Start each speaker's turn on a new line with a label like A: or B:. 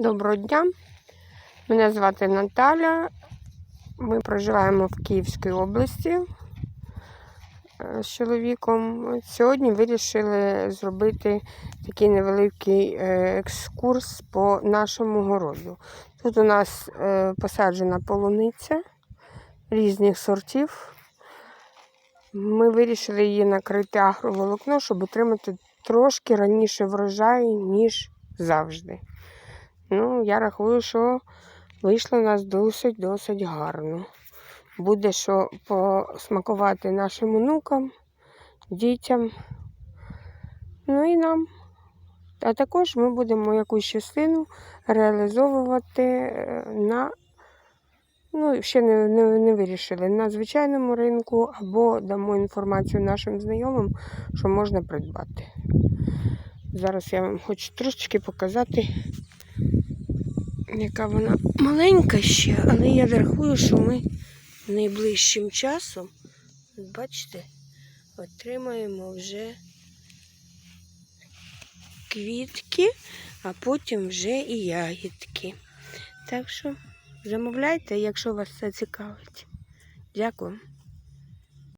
A: Доброго дня. Мене звати Наталя. Ми проживаємо в Київській області е, з чоловіком. Сьогодні вирішили зробити такий невеликий е, екскурс по нашому городу. Тут у нас е, посаджена полуниця різних сортів. Ми вирішили її накрити агроволокно, щоб отримати трошки раніше врожай, ніж завжди. Ну, я рахую, що вийшло у нас досить-досить гарно. Буде що посмакувати нашим онукам, дітям, ну і нам. А також ми будемо якусь частину реалізовувати е, на, ну, ще не, не, не вирішили, на звичайному ринку або дамо інформацію нашим знайомим, що можна придбати. Зараз я вам хочу трошечки показати яка вона маленька ще, але я рахую, що ми найближчим часом, бачите, отримаємо вже квітки, а потім вже і ягідки. Так що замовляйте, якщо вас це цікавить. Дякую.